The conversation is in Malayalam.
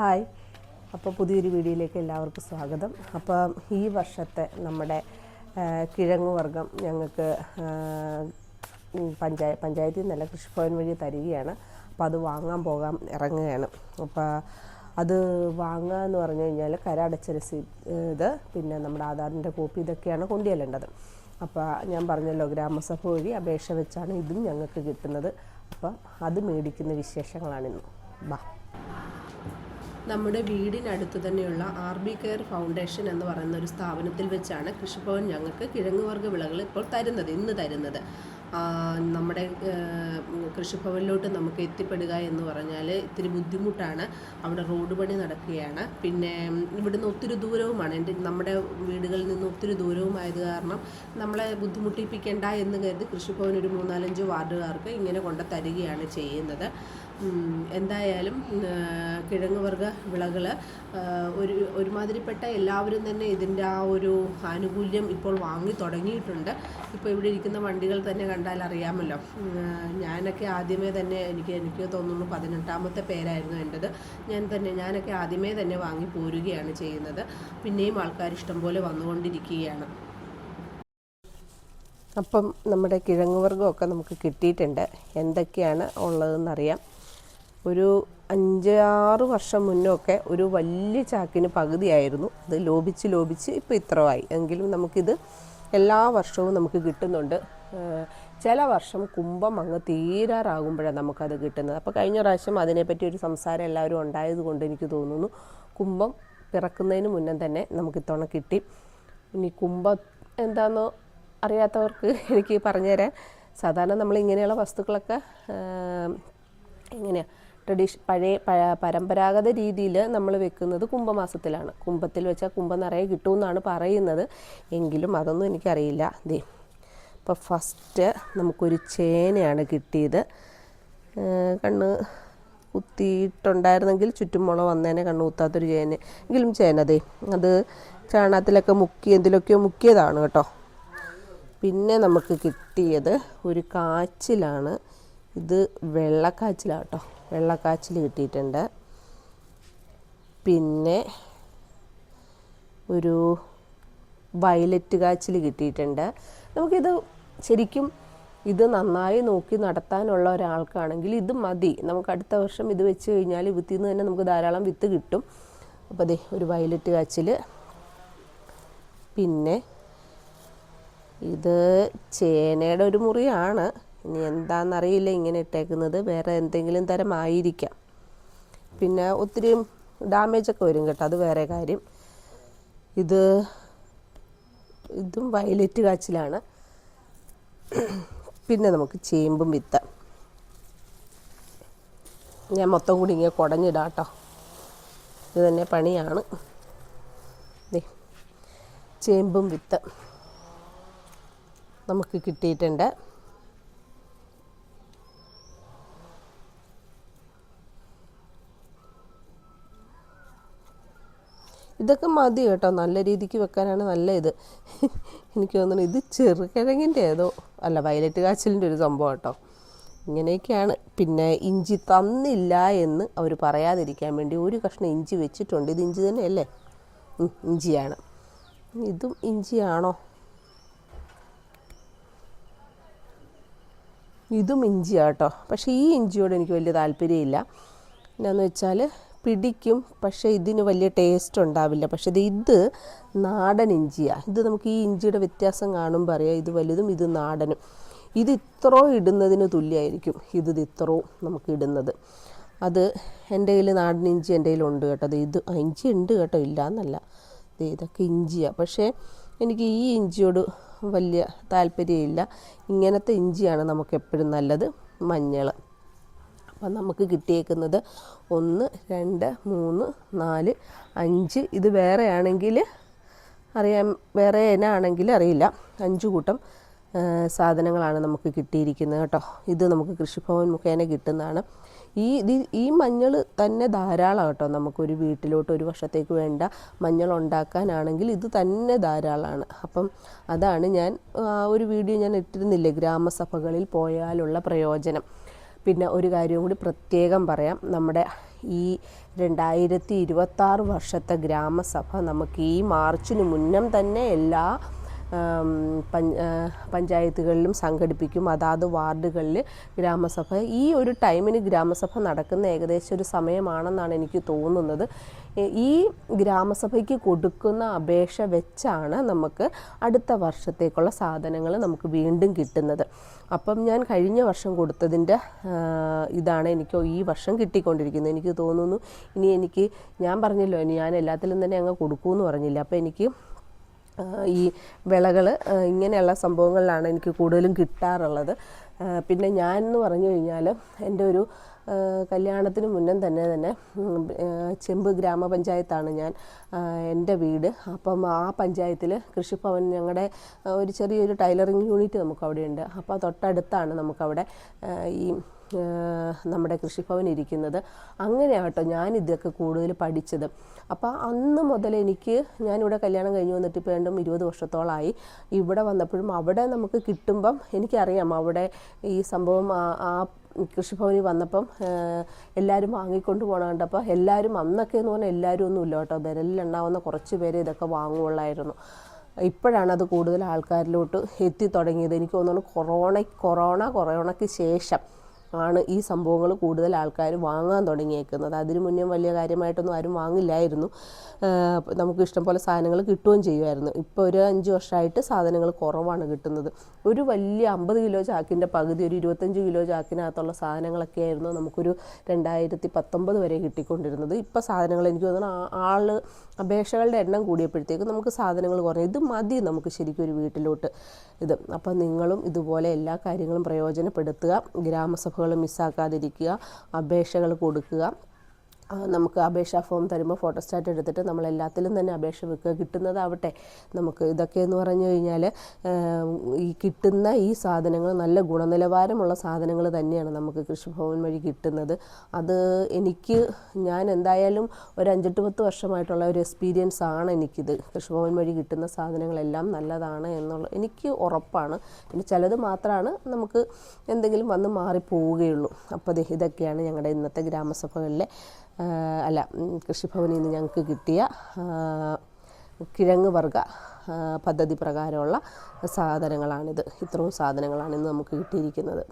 ഹായ്. അപ്പോൾ പുതിയൊരു വീഡിയോയിലേക്ക് എല്ലാവർക്കും സ്വാഗതം. അപ്പോൾ ഈ വർഷത്തെ നമ്മുടെ കിഴങ്ങുവർഗം കിഴങ്ങ് വർഗം ഞങ്ങൾക്ക് പഞ്ചായ പഞ്ചായത്തിൽ നിന്നല്ല കൃഷിഭവൻ വഴി തരികയാണ്. അപ്പോൾ അത് വാങ്ങാൻ പോകാൻ ഇറങ്ങുകയാണ്. അപ്പോൾ അത് വാങ്ങുക എന്ന് പറഞ്ഞു കഴിഞ്ഞാൽ കരടച്ച രസീത് ഇത് പിന്നെ നമ്മുടെ ആധാറിന്റെ കോപ്പി ഇതൊക്കെയാണ് കൊണ്ടുചെല്ലേണ്ടത്. അപ്പോൾ ഞാൻ പറഞ്ഞല്ലോ ഗ്രാമസഭ വഴി അപേക്ഷ വെച്ചാണ് ഇതും ഞങ്ങൾക്ക് കിട്ടുന്നത്. അപ്പം അത് മേടിക്കുന്ന വിശേഷങ്ങളാണിന്ന് ബാ. നമ്മുടെ വീടിനടുത്ത് തന്നെയുള്ള ആർ ബി കെയർ ഫൗണ്ടേഷൻ എന്ന് പറയുന്ന ഒരു സ്ഥാപനത്തിൽ വെച്ചാണ് കൃഷിഭവൻ ഞങ്ങൾക്ക് കിഴങ്ങ് വർഗ വിളകൾ ഇപ്പോൾ തരുന്നത് ഇന്ന് തരുന്നത്. നമ്മുടെ കൃഷിഭവനിലോട്ട് നമുക്ക് എത്തിപ്പെടുക എന്ന് പറഞ്ഞാൽ ഇത്തിരി ബുദ്ധിമുട്ടാണ്. അവിടെ റോഡ് പണി നടക്കുകയാണ്. പിന്നെ ഇവിടുന്ന് ഒത്തിരി ദൂരവുമാണ്. എന്റെ നമ്മുടെ വീടുകളിൽ നിന്ന് ഒത്തിരി ദൂരവുമായത് കാരണം നമ്മളെ ബുദ്ധിമുട്ടിപ്പിക്കേണ്ട എന്ന് കരുതി കൃഷിഭവൻ ഒരു മൂന്നാലഞ്ച് വാർഡുകാർക്ക് ഇങ്ങനെ കൊണ്ടു തരികയാണ് ചെയ്യുന്നത്. എന്തായാലും കിഴങ്ങ് വർഗ വിളകൾ ഒരു ഒരുമാതിരിപ്പെട്ട എല്ലാവരും തന്നെ ഇതിന്റെ ആ ഒരു ആനുകൂല്യം ഇപ്പോൾ വാങ്ങി തുടങ്ങിയിട്ടുണ്ട്. ഇപ്പോൾ ഇവിടെ ഇരിക്കുന്ന വണ്ടികൾ തന്നെ കണ്ടാൽ അറിയാമല്ലോ. ഞാനൊക്കെ ആദ്യമേ തന്നെ എനിക്ക് എനിക്ക് തോന്നുന്നു പതിനെട്ടാമത്തെ പേരായിരുന്നു എന്റെത് ഞാൻ തന്നെ ഞാനൊക്കെ ആദ്യമേ തന്നെ വാങ്ങി പോരുകയാണ് ചെയ്യുന്നത്. പിന്നെയും ആൾക്കാർ ഇഷ്ടംപോലെ വന്നുകൊണ്ടിരിക്കുകയാണ്. അപ്പം നമ്മുടെ കിഴങ്ങ് വർഗമൊക്കെ നമുക്ക് കിട്ടിയിട്ടുണ്ട്. എന്തൊക്കെയാണ് ഉള്ളതെന്നറിയാം. ഒരു അഞ്ച് ആറ് വർഷം മുന്നൊക്കെ ഒരു വലിയ ചാക്കിന് പകുതിയായിരുന്നു. അത് ലോപിച്ച് ലോപിച്ച് ഇപ്പോൾ ഇത്രമായി എങ്കിലും നമുക്കിത് എല്ലാ വർഷവും നമുക്ക് കിട്ടുന്നുണ്ട്. ചില വർഷം കുംഭം അങ്ങ് തീരാറാകുമ്പോഴാണ് നമുക്കത് കിട്ടുന്നത്. അപ്പോൾ കഴിഞ്ഞ പ്രാവശ്യം അതിനെപ്പറ്റി ഒരു സംസാരം എല്ലാവരും ഉണ്ടായതുകൊണ്ട് എനിക്ക് തോന്നുന്നു കുംഭം പിറക്കുന്നതിന് മുന്നേ തന്നെ നമുക്ക് ഇത്തവണ കിട്ടി. ഇനി കുംഭം എന്താണെന്നോ അറിയാത്തവർക്ക് എനിക്ക് പറഞ്ഞുതരാൻ. സാധാരണ നമ്മൾ ഇങ്ങനെയുള്ള വസ്തുക്കളൊക്കെ എങ്ങനെയാണ് ട്രഡീഷ പഴയ പരമ്പരാഗത രീതിയിൽ നമ്മൾ വെക്കുന്നത് കുംഭമാസത്തിലാണ്. കുംഭത്തിൽ വെച്ചാൽ കുംഭം നിറയെ കിട്ടുമെന്നാണ് പറയുന്നത്. എങ്കിലും അതൊന്നും എനിക്കറിയില്ല. ദേ ഇപ്പോൾ ഫസ്റ്റ് നമുക്കൊരു ചേനയാണ് കിട്ടിയത്. കണ്ണ് കുത്തിയിട്ടുണ്ടായിരുന്നെങ്കിൽ ചുറ്റുമുള വന്നേനെ കണ്ണ് കുത്താത്തൊരു ചേന. എങ്കിലും ചേന ദേ അത് ചാണകത്തിലൊക്കെ മുക്കി എന്തിലൊക്കെയോ മുക്കിയതാണ് കേട്ടോ. പിന്നെ നമുക്ക് കിട്ടിയത് ഒരു കാച്ചിലാണ്. ഇത് വെള്ളക്കാച്ചിലാണ് കേട്ടോ വെള്ളക്കാച്ചിൽ കിട്ടിയിട്ടുണ്ട്. പിന്നെ ഒരു വയലറ്റ് കാച്ചിൽ കിട്ടിയിട്ടുണ്ട്. നമുക്കിത് ശരിക്കും ഇത് നന്നായി നോക്കി നടത്താനുള്ള ഒരാൾക്കാണെങ്കിൽ ഇത് മതി. നമുക്ക് അടുത്ത വർഷം ഇത് വെച്ച് കഴിഞ്ഞാൽ വിത്തിൽ നിന്ന് തന്നെ നമുക്ക് ധാരാളം വിത്ത് കിട്ടും. അപ്പോൾ അതെ ഒരു വയലറ്റ് കാച്ചിൽ. പിന്നെ ഇത് ചേനയുടെ ഒരു മുറിയാണ്. ഇനി എന്താണെന്നറിയില്ല ഇങ്ങനെ ഇട്ടേക്കുന്നത്. വേറെ എന്തെങ്കിലും തരം ആയിരിക്കാം. പിന്നെ ഒത്തിരി ഡാമേജൊക്കെ വരും കേട്ടോ. അത് വേറെ കാര്യം. ഇത് ഇതും വയലറ്റ് കാച്ചിലാണ്. പിന്നെ നമുക്ക് ചേമ്പും വിത്ത. ഞാൻ മൊത്തം കൂടി ഇങ്ങനെ കുടഞ്ഞിടാം കേട്ടോ. ഇത് തന്നെ പണിയാണ്. ചേമ്പും വിത്ത നമുക്ക് കിട്ടിയിട്ടുണ്ട്. ഇതൊക്കെ മതി കേട്ടോ. നല്ല രീതിക്ക് വെക്കാനാണ് നല്ല ഇത് എനിക്ക് തോന്നുന്നു ഇത് ചെറുകിഴങ്ങിന്റെ ഏതോ അല്ല വയലറ്റ് കാച്ചിലിന്റെ ഒരു സംഭവം കേട്ടോ. ഇങ്ങനെയൊക്കെയാണ്. പിന്നെ ഇഞ്ചി തന്നില്ല എന്ന് അവർ പറയാതിരിക്കാൻ വേണ്ടി ഒരു കഷ്ണം ഇഞ്ചി വെച്ചിട്ടുണ്ട്. ഇത് ഇഞ്ചി തന്നെയല്ലേ? ഇഞ്ചിയാണ്. ഇതും ഇഞ്ചിയാണോ? ഇതും ഇഞ്ചിയാട്ടോ പക്ഷേ ഈ ഇഞ്ചിയോട് എനിക്ക് വലിയ താല്പര്യമില്ല. എന്നാന്ന് വെച്ചാൽ പിടിക്കും പക്ഷേ ഇതിന് വലിയ ടേസ്റ്റ് ഉണ്ടാവില്ല. പക്ഷേ ഇത് ഇത് നാടൻ ഇഞ്ചിയാണ് ഇത് നമുക്ക് ഈ ഇഞ്ചിയുടെ വ്യത്യാസം കാണുമ്പോൾ അറിയാം ഇത് വലുതും ഇത് നാടനും. ഇത് ഇത്രയും ഇടുന്നതിന് തുല്യമായിരിക്കും ഇത് ഇത് ഇത്രയും നമുക്ക് ഇടുന്നത്. അത് എന്റെ കയ്യിൽ നാടൻ ഇഞ്ചി എന്റെ കയ്യിലുണ്ട് കേട്ടോ. അത് ഇത് ഇഞ്ചി ഉണ്ട് കേട്ടോ ഇല്ല എന്നല്ല ഇതൊക്കെ ഇഞ്ചിയാണ് പക്ഷേ എനിക്ക് ഈ ഇഞ്ചിയോട് വലിയ താല്പര്യമില്ല. ഇങ്ങനത്തെ ഇഞ്ചിയാണ് നമുക്ക് എപ്പോഴും നല്ലത് മഞ്ഞൾ അപ്പം നമുക്ക് കിട്ടിയേക്കുന്നത് ഒന്ന് രണ്ട് മൂന്ന് നാല് അഞ്ച്. ഇത് വേറെ ആണെങ്കിൽ അറിയാം വേറെ എന്നാണെങ്കിൽ അറിയില്ല. അഞ്ച് കൂട്ടം സാധനങ്ങളാണ് നമുക്ക് കിട്ടിയിരിക്കുന്നത് കേട്ടോ. ഇത് നമുക്ക് കൃഷിഭവൻ മുഖേന കിട്ടുന്നതാണ്. ഈ ഇത് ഈ മഞ്ഞൾ തന്നെ ധാരാളം കേട്ടോ നമുക്കൊരു വീട്ടിലോട്ട് ഒരു വർഷത്തേക്ക് വേണ്ട മഞ്ഞൾ ഉണ്ടാക്കാനാണെങ്കിൽ ഇത് തന്നെ ധാരാളമാണ് അപ്പം അതാണ് ഞാൻ ഒരു വീഡിയോ ഞാൻ ഇട്ടിരുന്നില്ലേ ഗ്രാമസഭകളിൽ പോയാലുള്ള പ്രയോജനം. പിന്നെ ഒരു കാര്യം കൂടി പ്രത്യേകം പറയാം. നമ്മുടെ ഈ രണ്ടായിരത്തി ഇരുപത്താറ് വർഷത്തെ ഗ്രാമസഭ നമുക്ക് ഈ മാർച്ചിന് മുന്നം തന്നെ എല്ലാ പഞ്ചായത്തുകളിലും സംഘടിപ്പിക്കും. അതാത് വാർഡുകളിൽ ഗ്രാമസഭ. ഈ ഒരു ടൈമിന് ഗ്രാമസഭ നടക്കുന്ന ഏകദേശം ഒരു സമയമാണെന്നാണ് എനിക്ക് തോന്നുന്നത്. ഈ ഗ്രാമസഭയ്ക്ക് കൊടുക്കുന്ന അപേക്ഷ വെച്ചാണ് നമുക്ക് അടുത്ത വർഷത്തേക്കുള്ള സാധനങ്ങൾ നമുക്ക് വീണ്ടും കിട്ടുന്നത്. അപ്പം ഞാൻ കഴിഞ്ഞ വർഷം കൊടുത്തതിന്റെ ഇതാണ് എനിക്ക് ഈ വർഷം കിട്ടിക്കൊണ്ടിരിക്കുന്നത്. എനിക്ക് തോന്നുന്നു ഇനി എനിക്ക് ഞാൻ പറഞ്ഞല്ലോ ഇനി ഞാൻ എല്ലാത്തിലും തന്നെ അങ്ങ് കൊടുക്കുമെന്ന് പറഞ്ഞില്ല. അപ്പോൾ എനിക്ക് ഈ വിളകൾ ഇങ്ങനെയുള്ള സംഭവങ്ങളിലാണ് എനിക്ക് കൂടുതലും കിട്ടാറുള്ളത്. പിന്നെ ഞാൻ എന്ന് പറഞ്ഞു കഴിഞ്ഞാൽ എന്റെ ഒരു കല്യാണത്തിന് മുന്നേ തന്നെ തന്നെ ചെമ്പ് ഗ്രാമപഞ്ചായത്താണ് ഞാൻ എന്റെ വീട്. അപ്പം ആ പഞ്ചായത്തിൽ കൃഷിഭവൻ ഞങ്ങളുടെ ഒരു ചെറിയൊരു ടൈലറിങ് യൂണിറ്റ് നമുക്ക് അവിടെയുണ്ട് അപ്പോൾ തൊട്ടടുത്താണ് നമുക്കവിടെ ഈ നമ്മുടെ കൃഷിഭവൻ ഇരിക്കുന്നത്. അങ്ങനെയാട്ടോ ഞാൻ ഇതൊക്കെ കൂടുതൽ പഠിച്ചത്. അപ്പോൾ അന്ന് മുതൽ എനിക്ക് ഞാനിവിടെ കല്യാണം കഴിഞ്ഞ് വന്നിട്ട് ഇപ്പോൾ രണ്ടും ഇരുപത് വർഷത്തോളമായി ഇവിടെ വന്നപ്പോഴും അവിടെ നമുക്ക് കിട്ടുമ്പം എനിക്കറിയാം അവിടെ ഈ സംഭവം ആ- കൃഷിഭവനിൽ വന്നപ്പം എല്ലാവരും വാങ്ങിക്കൊണ്ട് പോകണ കണ്ടപ്പോൾ എല്ലാവരും അന്നൊക്കെ എന്ന് പറഞ്ഞാൽ എല്ലാവരും ഒന്നും ഇല്ല കേട്ടോ. വിരലിലുണ്ടാവുന്ന കുറച്ച് പേര് ഇതൊക്കെ വാങ്ങുകയുള്ളായിരുന്നു. ഇപ്പോഴാണ് അത് കൂടുതൽ ആൾക്കാരിലോട്ട് എത്തി തുടങ്ങിയത്. എനിക്ക് തോന്നുന്നു കൊറോണ കൊറോണ കൊറോണയ്ക്ക് ശേഷം ആണ് ഈ സംഭവങ്ങൾ കൂടുതൽ ആൾക്കാർ വാങ്ങാൻ തുടങ്ങിയേക്കുന്നത്. അതിനു മുന്നേ വലിയ കാര്യമായിട്ടൊന്നും ആരും വാങ്ങില്ലായിരുന്നു. നമുക്ക് ഇഷ്ടം പോലെ സാധനങ്ങൾ കിട്ടുകയും ചെയ്യുമായിരുന്നു. ഇപ്പോൾ ഒരു അഞ്ച് വർഷമായിട്ട് സാധനങ്ങൾ കുറവാണ് കിട്ടുന്നത്. ഒരു വലിയ അമ്പത് കിലോ ചാക്കിന്റെ പകുതി ഒരു ഇരുപത്തഞ്ച് കിലോ ചാക്കിനകത്തുള്ള സാധനങ്ങളൊക്കെ ആയിരുന്നു നമുക്കൊരു രണ്ടായിരത്തി പത്തൊമ്പത് വരെ കിട്ടിക്കൊണ്ടിരുന്നത്. ഇപ്പോൾ സാധനങ്ങൾ എനിക്ക് തോന്നുന്നു ആൾ അപേക്ഷകളുടെ എണ്ണം കൂടിയപ്പോഴത്തേക്ക് നമുക്ക് സാധനങ്ങൾ കുറഞ്ഞു ഇത് മതി നമുക്ക് ശരിക്കും ഒരു വീട്ടിലോട്ട്. ഇത് അപ്പം നിങ്ങളും ഇതുപോലെ എല്ലാ കാര്യങ്ങളും പ്രയോജനപ്പെടുത്തുക. ഗ്രാമസഭകൾ മിസ്സാക്കാതിരിക്കുക അപേക്ഷകൾ കൊടുക്കുക. നമുക്ക് അപേക്ഷാ ഫോം തരുമ്പോൾ ഫോട്ടോസ്റ്റാറ്റ് എടുത്തിട്ട് നമ്മൾ എല്ലാത്തിലും തന്നെ അപേക്ഷ വെക്കുക. കിട്ടുന്നതാവട്ടെ. നമുക്ക് ഇതൊക്കെ എന്ന് പറഞ്ഞു കഴിഞ്ഞാൽ ഈ കിട്ടുന്ന ഈ സാധനങ്ങൾ നല്ല ഗുണനിലവാരമുള്ള സാധനങ്ങൾ തന്നെയാണ് നമുക്ക് കൃഷിഭവൻ വഴി കിട്ടുന്നത്. അത് എനിക്ക് ഞാൻ എന്തായാലും ഒരു അഞ്ചെട്ട് പത്ത് വർഷമായിട്ടുള്ള ഒരു എക്സ്പീരിയൻസ് ആണ് എനിക്കിത്. കൃഷിഭവൻ വഴി കിട്ടുന്ന സാധനങ്ങളെല്ലാം നല്ലതാണ് എന്നുള്ള എനിക്ക് ഉറപ്പാണ്. പിന്നെ ചിലത് മാത്രമാണ് നമുക്ക് എന്തെങ്കിലും വന്ന് മാറിപ്പോവുകയുള്ളൂ. അപ്പോൾ ഇതൊക്കെയാണ് ഞങ്ങളുടെ ഇന്നത്തെ ഗ്രാമസഭകളിലെ അല്ല കൃഷിഭവനിൽ നിന്ന് ഞങ്ങൾക്ക് കിട്ടിയ കിഴങ്ങ് വർഗ ആ, പദ്ധതി പ്രകാരമുള്ള സാധനങ്ങളാണിത്. ഇത്രയും സാധനങ്ങളാണ് ഇന്ന് നമുക്ക് കിട്ടിയിരിക്കുന്നത്.